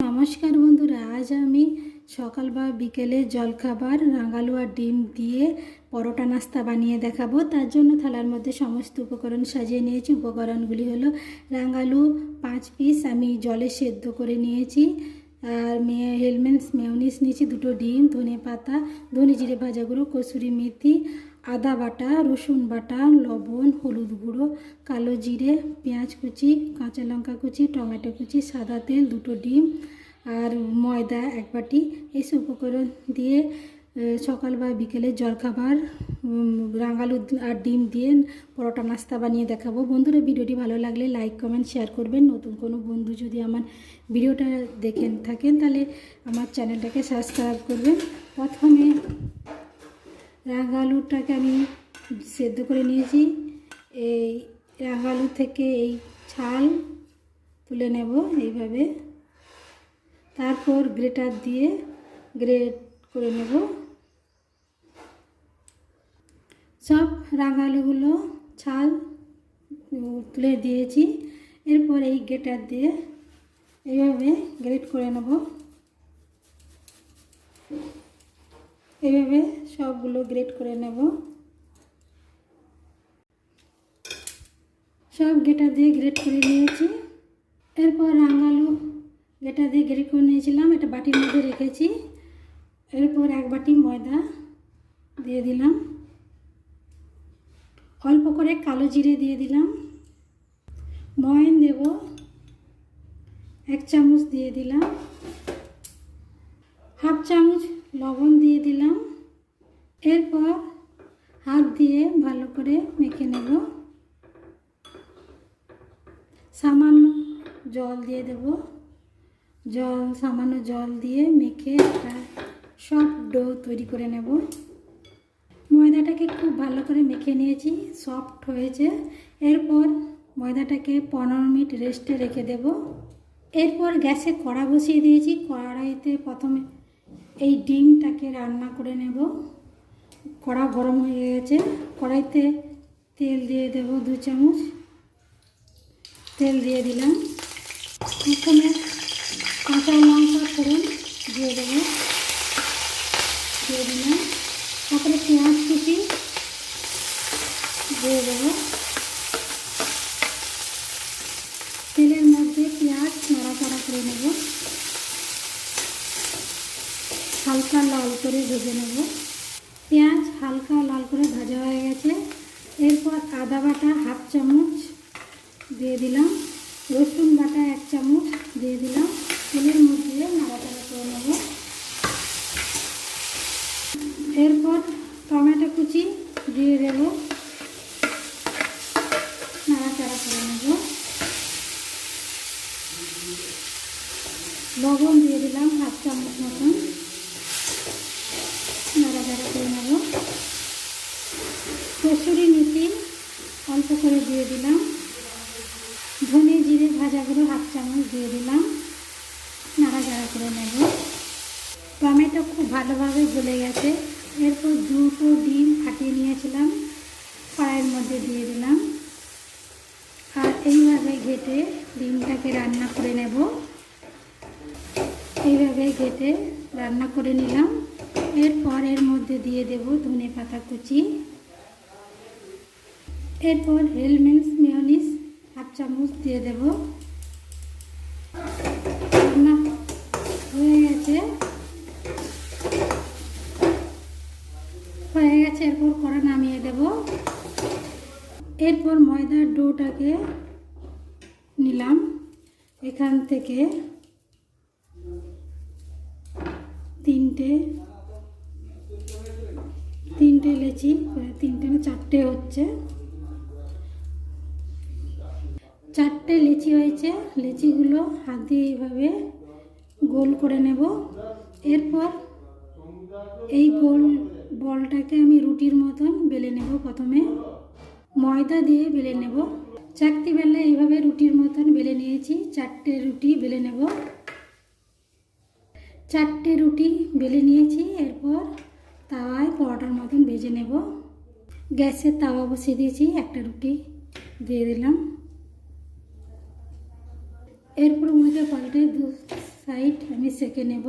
নমস্কার বন্ধুরা, আজ আমি সকাল বা বিকেলে জলখাবার রাঙালু আর ডিম দিয়ে পরোটা নাস্তা বানিয়ে দেখাবো। তার জন্য থালার মধ্যে সমস্ত উপকরণ সাজিয়ে নিয়েছি। উপকরণগুলি হলো রাঙালু পাঁচ পিস আমি জলে সেদ্ধ করে নিয়েছি। আর মেয়ে হেলমেন্স মেয়নিস নিয়েছি, দুটো ডিম ধনে পাতা ধনে জিরে ভাজা গুঁড়ো, কসুরি মেথি আদা বাটা, রসুন বাটা, লবণ, হলুদ গুঁড়ো, কালো জিরে, পেঁয়াজ কুচি, কাঁচা লঙ্কা কুচি, টমেটো কুচি, সাদা তেল, দুটো ডিম আর ময়দা এক বাটি। এইসব উপকরণ দিয়ে সকাল বা বিকেলে জলখাবার রাঙালু আর ডিম দিয়ে পরোটা নাস্তা বানিয়ে দেখাবো। বন্ধুরা, ভিডিওটি ভালো লাগলে লাইক, কমেন্ট, শেয়ার করবেন। নতুন কোনো বন্ধু যদি আমার ভিডিওটা দেখেন থাকেন, তাহলে আমার চ্যানেলটাকে সাবস্ক্রাইব করবেন। প্রথমে রাঙালুটাকে আমি সেদ্ধ করে নিয়েছি। এই রাঙালু থেকে এই ছাল তুলে নেব এইভাবে। তারপর গ্রেটার দিয়ে গ্রেট করে নেব। সব রাঙালুগুলো ছাল তুলে দিয়েছি। এরপর এই গ্রেটার দিয়ে এইভাবে গ্রেট করে নেব। এইভাবে সবগুলো গ্রেট করে নেব। সব গেটা দিয়ে গ্রেট করে নিয়েছি। এরপর রাঙালু গেটা দিয়ে গ্রেট করে নিয়েছিলাম, এটা বাটির মধ্যে রেখেছি। এরপর এক বাটি ময়দা দিয়ে দিলাম। অল্প করে কালো জিরে দিয়ে দিলাম। ময়ন দেব, এক চামচ দিয়ে দিলাম। হাফ চামচ লবণ দিয়ে দিলাম। এরপর হাত দিয়ে ভালো করে মেখে নেব। সামান্য জল দিয়ে দেব। জল, সামান্য জল দিয়ে মেখে একটা সফট ডো তৈরি করে নেব। ময়দাটাকে খুব ভালো করে মেখে নিয়েছি, সফট হয়েছে। এরপর ময়দাটাকে পনেরো মিনিট রেস্টে রেখে দেব। এরপর গ্যাসে কড়া বসিয়ে দিয়েছি। কড়াইতে প্রথমে এই ডিমটাকে রান্না করে নেব। কড়া গরম হয়ে গেছে। কড়াইতে তেল দিয়ে দেব দু চামচ। তেল দিয়ে দিলাম। প্রথমে কাঁচা লঙ্কা ফোড়ন দিয়ে দেবো। দিয়ে দিলাম। তারপরে পেঁয়াজ কুচি দিয়ে দেবো। তেলের মধ্যে পেঁয়াজ নাড়াচাড়া করে নেব। হালকা লাল করে ভেজে নেব। পেঁয়াজ হালকা লাল করে ভাজা হয়ে গেছে। এরপর আদা বাটা হাফ চামচ দিয়ে দিলাম। রসুন বাটা এক চামচ দিয়ে দিলাম। তেলের মধ্যে নাড়াচাড়া করে নেব। এরপর টমেটো কুচি দিয়ে দেব। নাড়াচাড়া করে নেব। লবণ দিয়ে দিলাম হাফ চামচ মতন নাড়াচাড়া করে নেব কসুরি মেথি অল্প করে দিয়ে দিলাম। ধনে জিরে ভাজা গুঁড়ো হাফ চামচ দিয়ে দিলাম। নাড়াচাড়া করে নেব। টমেটো খুব ভালোভাবে গলে গেছে। এরপর দুটো ডিম ফাটিয়ে নিয়েছিলাম। কড়াইয়ের মধ্যে দিয়ে দিলাম। আর এইভাবে ঘেটে ডিমটাকে রান্না করে নেব। এইভাবে ঘেটে রান্না করে নিলাম। এরপর এর মধ্যে দিয়ে দেব ধনে পাতা কুচি। এরপর হেলমেন্স মেয়নিস হাফ চামচ দিয়ে দেব। হয়ে গেছে। হয়ে গেছে, এরপর কড়া নামিয়ে দেব। এরপর ময়দার ডোটাকে নিলাম। এখান থেকে তিনটে তিনটে লেচি, তিনটে না চারটে হচ্ছে। চারটে লিচি হয়েছে। লিচিগুলো হাত দিয়ে এইভাবে গোল করে নেব। এরপর এই গোল বলটাকে আমি রুটির মতন বেলে নেব প্রথমে। ময়দা দিয়ে বেলে নেব। চারটি বেলে এইভাবে রুটির মতন বেলে নিয়েছি। চারটে রুটি বেলে নেব। চারটে রুটি বেলে নিয়েছি। এরপর তাওয়ায় পরোটার মতন ভেজে নেব। গ্যাসের তাওয়া বসিয়ে দিয়েছি। একটা রুটি দিয়ে দিলাম। এরপর উল্টে পাল্টে দু সাইড আমি সেকে নেব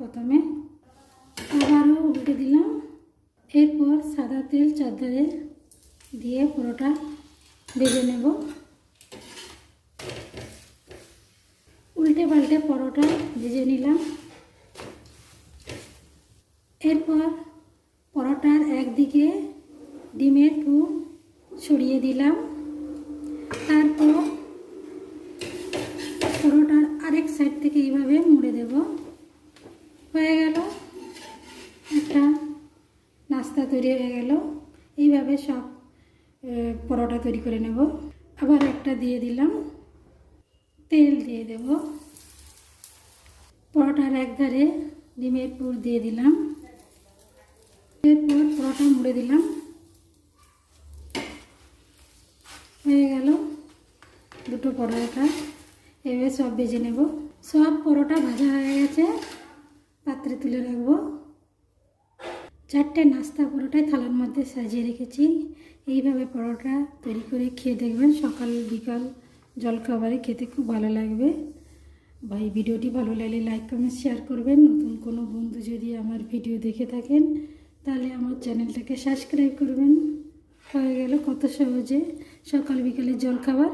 প্রথমে। আবারও উল্টে দিলাম। এরপর সাদা তেল চারধারে দিয়ে পুরোটা ভেজে নেব। উল্টে পাল্টে পরোটা ভেজে নিলাম। এরপর পরোটার একদিকে ডিমের পুর ছড়িয়ে দিলাম তারপর পরোটার আরেক সাইড থেকে এইভাবে মুড়ে হয়ে গেল। একটা নাস্তা তৈরি হয়ে গেল। এইভাবে সব পরোটা তৈরি করে নেব। আবার একটা দিয়ে দিলাম। তেল দিয়ে দেব। পরোটার একধারে ডিমের পুর দিয়ে দিলাম। এরপর পরোটা মুড়ে দিলাম। হয়ে গেল দুটো পরোটা। এভাবে সব ভেজে নেব। সব পরোটা ভাজা হয়ে গেছে। পাত্রে তুলে রাখব। চারটে নাস্তা পরোটাই থালার মধ্যে সাজিয়ে রেখেছি। এইভাবে পরোটা তৈরি করে খেয়ে দেখবেন সকাল, বিকাল জলখাবারে খেতে খুব ভালো লাগবে। এই ভিডিওটি ভালো লাগলে লাইক, কমেন্ট, শেয়ার করবেন। নতুন কোনো বন্ধু যদি আমার ভিডিও দেখে থাকেন, তাহলে আমার চ্যানেলটাকে সাবস্ক্রাইব করবেন। হয়ে গেল কত সহজে। সকাল বিকালের জলখাবার।